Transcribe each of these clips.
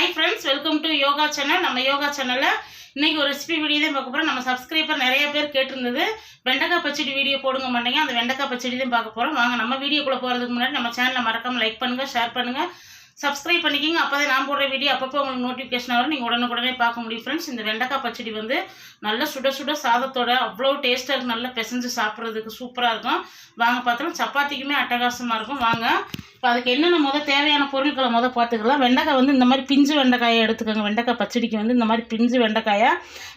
Hi friends welcome to yoga channel நம்ம யோகா சேனலில் இன்னைக்கு ஒரு ரெசிபி வீடியோ தான் பார்க்க போகிறோம் நம்ம சப்ஸ்கிரைபர் நிறைய பேர் கேட்டிருந்தது. வெண்டைக்காய் பச்சடி வீடியோ போடுங்க மாட்டேங்க. அந்த வெண்டைக்காய் பச்சடி தான் பார்க்க போகிறோம் வாங்க நம்ம வீடியோக்குள்ளே போகிறதுக்கு முன்னாடி நம்ம சேனலை மறக்காமல் லைக் பண்ணுங்கள் ஷேர் பண்ணுங்கள் சப்ஸ்கிரைப் பண்ணிக்கிங்க. அப்போ தான் நான் போடுற வீடியோ அப்பப்போ உங்களுக்கு நோட்டிஃபிகேஷன் வரும். நீங்கள் உடனுக்குடனே பார்க்க முடியும் ஃப்ரெண்ட்ஸ் இந்த வெண்டைக்காய் பச்சடி வந்து நல்ல சுட சுட சாதத்தோட அவ்வளோ டேஸ்ட்டாக இருக்கும் நல்லா பிசைஞ்சு சாப்பிட்றதுக்கு சூப்பராக இருக்கும். வாங்க பார்த்தோம் சப்பாத்திக்குமே அட்டகாசமாக இருக்கும். வாங்க. இப்போ அதுக்கு என்னென்ன முதல் தேவையான பொருட்களை முதல் பார்த்துக்கலாம். வெண்டைக்காய் வந்து இந்த மாதிரி பிஞ்சு வெண்டைக்காயை எடுத்துக்கோங்க. வெண்டைக்காய் பச்சடிக்கு வந்து இந்த மாதிரி பிஞ்சு வெண்டைக்காயை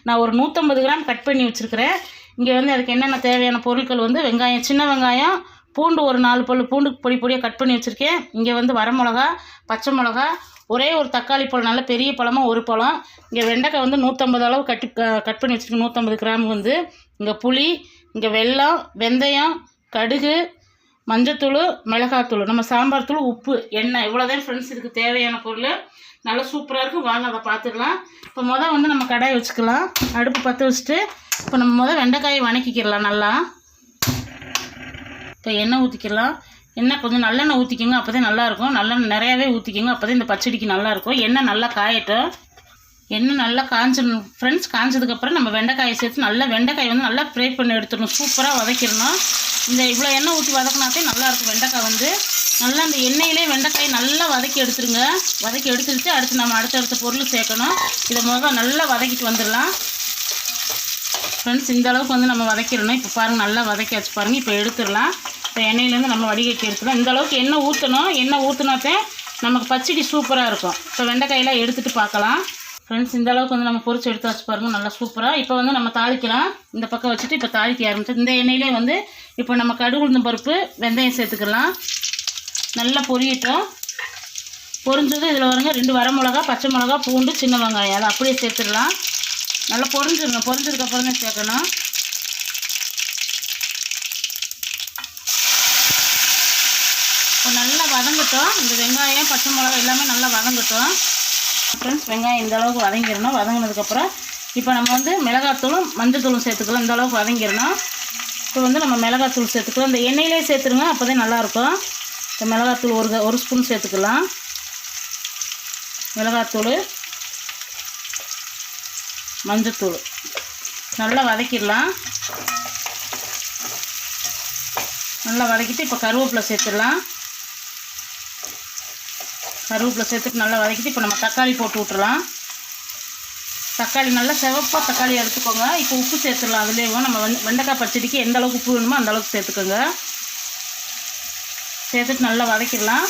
நான் ஒரு நூற்றம்பது கிராம் கட் பண்ணி வச்சுருக்கிறேன். இங்கே வந்து அதுக்கு என்னென்ன தேவையான பொருட்கள் வந்து வெங்காயம் சின்ன வெங்காயம் பூண்டு ஒரு நாலு பல் பூண்டு பொடி பொடியாக கட் பண்ணி வச்சுருக்கேன். இங்கே வந்து வரமிளகா பச்சை மிளகா ஒரே ஒரு தக்காளி பழம் நல்ல பெரிய பழமாக ஒரு பழம். இங்கே வெண்டைக்காய் வந்து நூற்றம்பது அளவு கட்டி கட் பண்ணி வச்சுருக்கேன் நூற்றம்பது கிராம் வந்து. இங்கே புளி இங்கே வெல்லம் வெந்தயம் கடுகு மஞ்சத்தூள் மிளகாத்தூள். நம்ம சாம்பார் தூள் உப்பு எண்ணெய். இவ்வளோதான் ஃப்ரெண்ட்ஸ் இதுக்கு தேவையான பொருள். நல்லா சூப்பராக இருக்கும் வாங்க அதை பார்த்துக்கலாம் இப்போ மொதல் வந்து நம்ம கடாய் வச்சுக்கலாம். அடுப்பு பற்ற வச்சுட்டு இப்போ நம்ம மொதல் வெண்டைக்காயை வணக்கிக்கிடலாம் நல்லா. இப்போ எண்ணெய் ஊற்றிக்கலாம் எண்ணெய் கொஞ்சம் நல்லெண்ணெய் ஊற்றிக்கோங்க அப்போ தான் நல்லாயிருக்கும். நல்லெண்ணெய் நிறையாவே ஊற்றிக்கோங்க அப்போ தான் இந்த பச்சடிக்கு நல்லாயிருக்கும். எண்ணெய் நல்லா காயட்டும். எண்ணெய் நல்லா காஞ்சிடணும். ஃப்ரெண்ட்ஸ் காஞ்சதுக்கப்புறம் நம்ம வெண்டைக்காயை சேர்த்து நல்லா வெண்டைக்காய் வந்து நல்லா ஃப்ரை பண்ணி எடுத்துடணும். சூப்பராக வதக்கிடணும். இந்த இவ்வளோ எண்ணெய் ஊற்றி வதக்கினாத்தே நல்லாயிருக்கும் வெண்டைக்காய் வந்து. நல்லா அந்த எண்ணெயிலே வெண்டைக்காய் நல்லா வதக்கி எடுத்துருங்க. வதக்கி எடுத்துட்டு அடுத்து நம்ம அடுத்தடுத்த பொருள் சேர்க்கணும். இதை முதல் நல்லா வதக்கிட்டு வந்துடலாம். ஃப்ரெண்ட்ஸ் இந்த அளவுக்கு வந்து நம்ம வதக்கிடணும். இப்போ பாருங்கள் நல்லா வதக்கியாச்சு பாருங்கள் இப்போ எடுத்துடலாம். இப்போ எண்ணெயிலேருந்து நம்ம வடிகட்டி எடுத்துக்கலாம் இந்த அளவுக்கு எண்ணெய் ஊற்றணும் எண்ணெய் ஊற்றினாத்தே நமக்கு பச்சடி சூப்பராக இருக்கும். இப்போ வெண்டைக்காயெல்லாம் எடுத்துகிட்டு பார்க்கலாம். ஃப்ரெண்ட்ஸ் இந்த அளவுக்கு வந்து நம்ம பொரிச்சு எடுத்து வச்சு பாருங்கள் நல்லா சூப்பராக இப்போ வந்து நம்ம தாளிக்கலாம். இந்த பக்கம் வச்சுட்டு இப்போ தாளிக்க ஆரம்பிச்சு இந்த எண்ணெயிலே வந்து இப்போ நம்ம கடுகு உளுந்தம் பருப்பு வெந்தயம் சேர்த்துக்கலாம். நல்லா பொரியட்டும். பொரிஞ்சது இதில் வருங்க ரெண்டு வர மிளகா பச்சை மிளகா பூண்டு சின்ன வெங்காயம். அதை அப்படியே சேர்த்துடலாம். நல்லா பொரிஞ்சிருங்க பொரிஞ்சதுக்கப்புறம் தான் சேர்க்கணும் இப்போ நல்லா வதங்கட்டும். இந்த வெங்காயம் பச்சை மிளகா எல்லாமே நல்லா வதங்கட்டும். ஃப்ரெண்ட்ஸ் வெங்காயம் இந்த அளவுக்கு வதங்கிடணும். வதங்கினதுக்கப்புறம் இப்போ நம்ம வந்து மிளகாத்தூளும் மஞ்சத்தூளும் சேர்த்துக்கலாம். இந்த அளவுக்கு வதங்கிடணும். இப்போ வந்து நம்ம மிளகாத்தூள் சேர்த்துக்கலாம். இந்த எண்ணெயிலே சேர்த்துருங்க. அப்போ தான் நல்லாயிருக்கும். இப்போ மிளகாத்தூள் ஒரு ஒரு ஸ்பூன் சேர்த்துக்கலாம். மிளகாத்தூள் மஞ்சத்தூள். நல்லா வதக்கிடலாம். நல்லா வதக்கிட்டு இப்போ கருவேப்பிலை சேர்த்துடலாம். கருவேப்பிலை சேர்த்துட்டு நல்லா வதக்கிட்டு இப்போ நம்ம தக்காளி போட்டு விட்டுறலாம் தக்காளி நல்லா சிவப்பாக தக்காளி எடுத்துக்கோங்க இப்போ உப்பு சேர்த்துடலாம். அதுலேயும் நம்ம வெண் வெண்டைக்காய் பச்சடிக்கு எந்த அளவுக்கு உப்பு வேணுமோ அந்த அளவுக்கு சேர்த்துக்கோங்க. சேர்த்துட்டு நல்லா வதக்கிடலாம்.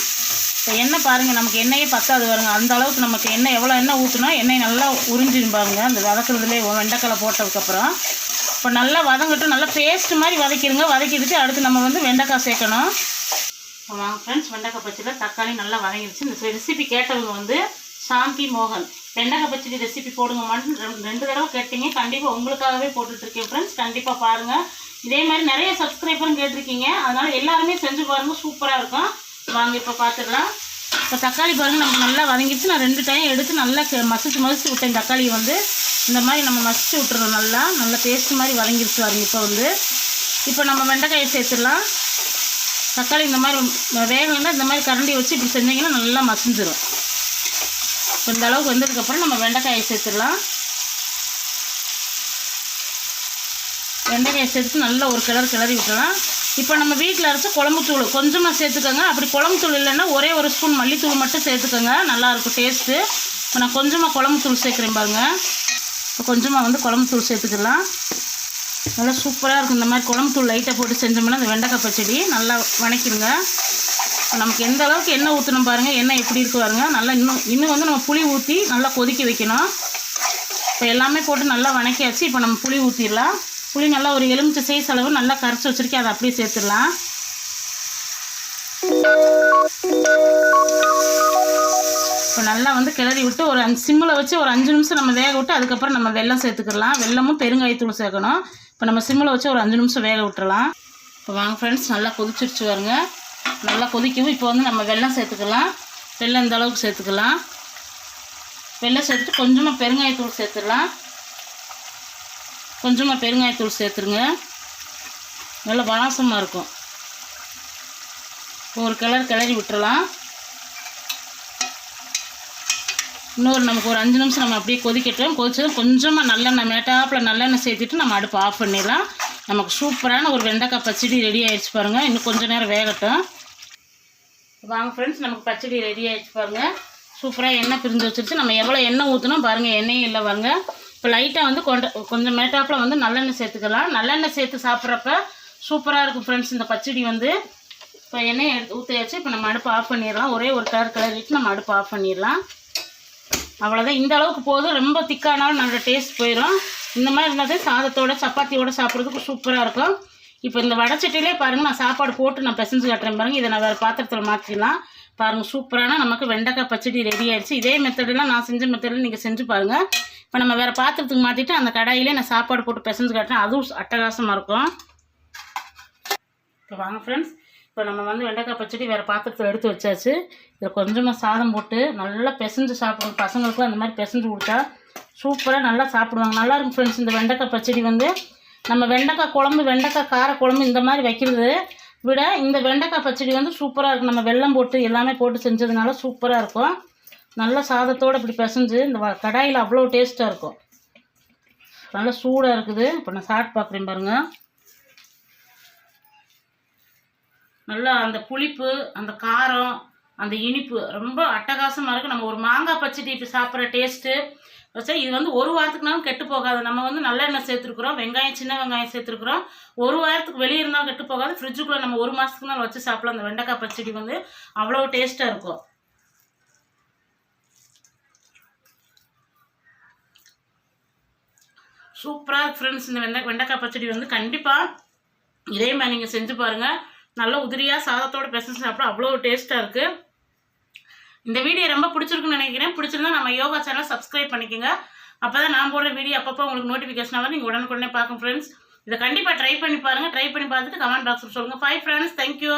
இப்போ எண்ணெய் பாருங்கள் நமக்கு எண்ணெயே பத்தாது வருங்க அந்த அளவுக்கு நமக்கு எண்ணெய் எவ்வளோ எண்ணெய் ஊற்றினா எண்ணெய் நல்லா உறிஞ்சிடும் பாருங்க. அந்த வதக்குறதுலே வெண்டைக்காய் போட்டதுக்கப்புறம். இப்போ நல்லா வதங்கட்டும். நல்லா பேஸ்ட் மாதிரி வதக்கிடுங்க. வதக்கிட்டு அடுத்து நம்ம வந்து வெண்டைக்காய் சேர்க்கணும். வாங்க ஃப்ரெண்ட்ஸ் வெண்டைக்காய் பச்சடியில் தக்காளி நல்லா வதங்கிடுச்சு இந்த ரெசிபி கேட்டவங்க வந்து சாந்தி மோகன். வெண்டைக்காய் பச்சடி ரெசிபி போடுங்க ரெண்டு- ரெண்டு தடவை கேட்டீங்க. கண்டிப்பாக உங்களுக்காகவே போட்டுட்ருக்கேன் ஃப்ரெண்ட்ஸ் கண்டிப்பாக பாருங்கள் இதே மாதிரி நிறைய சப்ஸ்கிரைபரும் கேட்டிருக்கீங்க. அதனால் எல்லாருமே செஞ்சு பாருங்கள் சூப்பராக இருக்கும். வாங்க இப்போ பார்த்துடலாம் இப்போ தக்காளி பாருங்கள் நமக்கு நல்லா வதங்கிடுச்சு நான் ரெண்டு டைம் எடுத்து நல்லா கெ- மசிச்சு மசிச்சு விட்டேன் தக்காளி வந்து. இந்த மாதிரி நம்ம மசிச்சு விட்டுறோம் நல்லா. நல்லா பேஸ்ட் மாதிரி வதங்கிடுச்சு பாருங்க இப்போ வந்து. இப்போ நம்ம வெண்டைக்காயை சேர்த்துடலாம். தக்காளி இந்த மாதிரி வேகலைன்னா இந்த மாதிரி கரண்டி வச்சு இப்படி செஞ்சீங்கன்னா நல்லா மசிஞ்சிடும் இப்போ இந்த அளவுக்கு வந்ததுக்கப்புறம் நம்ம வெண்டைக்காயை சேர்த்துடலாம். வெண்டைக்காயை சேர்த்து நல்லா ஒரு கிளறு கிளறி விட்டுலாம் இப்போ நம்ம வீட்டில் அரைச்ச குழம்புத்தூள் கொஞ்சமாக சேர்த்துக்கோங்க. அப்படி குழம்புத்தூள் இல்லைன்னா ஒரே ஒரு ஸ்பூன் மல்லித்தூள் மட்டும் சேர்த்துக்கோங்க. நல்லாயிருக்கும் டேஸ்ட்டு இப்போ நான் கொஞ்சமாக குழம்புத்தூள் சேர்க்குறேன் பாருங்க. இப்போ கொஞ்சமாக வந்து குழம்புத்தூள் சேர்த்துக்கலாம். நல்லா சூப்பராக இருக்கும். இந்த மாதிரி குழம்பு தூள் லைட்டாக போட்டு செஞ்சோம்னா அந்த வெண்டைக்காய் பச்சடி நல்லா வணக்கிடுங்க. நமக்கு எந்த அளவுக்கு எண்ணெய் ஊற்றணும் பாருங்கள் எண்ணெய் எப்படி இருக்கு பாருங்கள் நல்லா இன்னும் இன்னும் வந்து நம்ம புளி ஊற்றி நல்லா கொதிக்க வைக்கணும். இப்போ எல்லாமே போட்டு நல்லா வணக்கியாச்சு. இப்போ நம்ம புளி ஊற்றிடலாம் புளி நல்லா ஒரு எலுமிச்சை சைஸ் அளவு நல்லா கரைச்சி வச்சுருக்கேன். அதை அப்படியே சேர்த்துடலாம். இப்போ நல்லா வந்து கிளறி விட்டு ஒரு அஞ்சு சிம்மில் வச்சு ஒரு அஞ்சு நிமிஷம் நம்ம வேக விட்டு அதுக்கப்புறம் நம்ம வெள்ளம் சேர்த்துக்கலாம் வெல்லமும் பெருங்காயத்தூள் சேர்க்கணும். இப்போ நம்ம சிம்மில் வச்சு ஒரு அஞ்சு நிமிஷம் வேக விட்டுறலாம். இப்போ வாங்க ஃப்ரெண்ட்ஸ் நல்லா கொதிச்சிருச்சு வருங்க நல்லா கொதிக்கவும் இப்போ வந்து நம்ம வெள்ளம் சேர்த்துக்கலாம். வெள்ளம் இந்த அளவுக்கு சேர்த்துக்கலாம். வெள்ளம் சேர்த்துட்டு கொஞ்சமாக பெருங்காயத்தூள் சேர்த்துடலாம். கொஞ்சமாக பெருங்காயத்தூள் சேர்த்துருங்க. நல்லா வாசமாக இருக்கும். ஒரு கலர் கிளறி விட்டுறலாம். இன்னொரு நமக்கு ஒரு அஞ்சு நிமிஷம் நம்ம அப்படியே கொதிக்கட்டும். கொதிச்சதும் கொஞ்சமாக நல்லெண்ணெய் மேட்டாப்பில் நல்லெண்ணெய் சேர்த்துட்டு நம்ம அடுப்பு ஆஃப் பண்ணிடலாம். நமக்கு சூப்பரான ஒரு வெண்டைக்காய் பச்சடி ரெடி ஆகிடுச்சு பாருங்கள் இன்னும் கொஞ்சம் நேரம் வேகட்டும். வாங்க ஃப்ரெண்ட்ஸ் நமக்கு பச்சடி ரெடி ஆகிடுச்சு பாருங்கள் சூப்பராக எண்ணெய் பிரிஞ்சு வச்சிருச்சு. நம்ம எவ்வளோ எண்ணெய் ஊற்றணும் பாருங்கள் எண்ணெயும் இல்லை பாருங்க. இப்போ லைட்டாக வந்து கொண்ட கொஞ்சம் மேட்டாப்பில் வந்து நல்லெண்ணெய் சேர்த்துக்கலாம். நல்லெண்ணெய் சேர்த்து சாப்பிட்றப்ப சூப்பராக இருக்கும் ஃப்ரெண்ட்ஸ் இந்த பச்சடி வந்து. இப்போ எண்ணெய் எடுத்து ஊற்றியாச்சு இப்போ நம்ம அடுப்பு ஆஃப் பண்ணிடலாம். ஒரே ஒரு கலர் கலரிட்டு நம்ம அடுப்பு ஆஃப் பண்ணிடலாம். அவ்வளோதான் இந்த அளவுக்கு போதும் ரொம்ப திக்கானாலும் நல்ல டேஸ்ட் போயிடும் இந்த மாதிரி இருந்தால் சாதத்தோட சப்பாத்தியோட சாப்பிட்றதுக்கு சூப்பராக இருக்கும். இப்போ இந்த வடச்சட்டிலே பாருங்கள் நான் சாப்பாடு போட்டு நான் பிசைஞ்சு காட்டுறேன் பாருங்கள் இதை நான் வேறு பாத்திரத்தில் மாற்றிடலாம் பாருங்கள் சூப்பரான நமக்கு வெண்டைக்காய் பச்சடி ரெடி ஆயிடுச்சு. இதே மெத்தடெல்லாம் நான் செஞ்ச மெத்தடில் நீங்கள் செஞ்சு பாருங்கள் இப்போ நம்ம வேறு பாத்திரத்துக்கு மாற்றிட்டு அந்த கடாயிலே நான் சாப்பாடு போட்டு பிசைஞ்சு காட்டுறேன். அதுவும் அட்டகாசமாக இருக்கும். இப்போ வாங்க ஃப்ரெண்ட்ஸ் இப்போ நம்ம வந்து வெண்டைக்காய் பச்சடி வேறு பாத்திரத்தில் எடுத்து வச்சாச்சு. இதில் கொஞ்சமாக சாதம் போட்டு நல்லா பிசைஞ்சு சாப்பிடுவோம் பசங்களுக்கும் அந்த மாதிரி பிசைஞ்சு கொடுத்தா சூப்பராக நல்லா சாப்பிடுவாங்க. நல்லா இருக்கும் ஃப்ரெண்ட்ஸ் இந்த வெண்டைக்காய் பச்சடி வந்து. நம்ம வெண்டைக்காய் குழம்பு வெண்டைக்காய் கார குழம்பு இந்த மாதிரி வைக்கிறது விட இந்த வெண்டைக்காய் பச்சடி வந்து சூப்பராக இருக்கும். நம்ம வெல்லம் போட்டு எல்லாமே போட்டு செஞ்சதுனால சூப்பராக இருக்கும். நல்ல சாதத்தோடு இப்படி பிசைஞ்சு இந்த வ- கடாயில் அவ்வளோ டேஸ்ட்டாக இருக்கும். நல்லா சூடாக இருக்குது. இப்போ நான் சாப்பிட்டு பார்க்குறேன் பாருங்கள் நல்லா அந்த புளிப்பு அந்த காரம் அந்த இனிப்பு ரொம்ப அட்டகாசமாக இருக்குது நம்ம ஒரு மாங்காய் பச்சடி இப்போ சாப்பிட்ற டேஸ்ட்டு வச்சா இது வந்து ஒரு வாரத்துக்குனாலும் கெட்டு போகாது. நம்ம வந்து நல்லெண்ணெய் சேர்த்துருக்குறோம் வெங்காயம் சின்ன வெங்காயம் சேர்த்துருக்குறோம். ஒரு வாரத்துக்கு வெளியே இருந்தாலும் கெட்டு போகாது. ஃப்ரிட்ஜுக்குள்ளே நம்ம ஒரு மாதத்துக்கு நாள் வச்சு சாப்பிடலாம். அந்த வெண்டைக்காய் பச்சடி வந்து அவ்வளோ டேஸ்ட்டாக இருக்கும். சூப்பராக ஃப்ரெண்ட்ஸ் இந்த வெண்டை வெண்டைக்காய் பச்சடி வந்து கண்டிப்பாக இதே மாதிரி நீங்கள் செஞ்சு பாருங்கள் நல்ல உதிரியாக சாதத்தோட பிசைஞ்சு சாப்பிட அவ்வளோ டேஸ்ட்டாக இருக்குது இந்த வீடியோ ரொம்ப பிடிச்சிருக்குன்னு நினைக்கிறேன். பிடிச்சிருந்தா நம்ம யோகா சேனல் சப்ஸ்கிரைப் பண்ணிக்கோங்க. அப்போ தான் நான் போடுற வீடியோ அப்பப்போ உங்களுக்கு நோட்டிஃபிகேஷன் வந்து நீங்கள் உடனுக்குடனே பார்க்கும் ஃப்ரெண்ட்ஸ் இதை கண்டிப்பாக ட்ரை பண்ணி பாருங்கள் ட்ரை பண்ணி பார்த்துட்டு கமெண்ட் பாக்ஸில் சொல்லுங்கள் ஃபைவ் ஃப்ரெண்ட்ஸ் தேங்க்யூ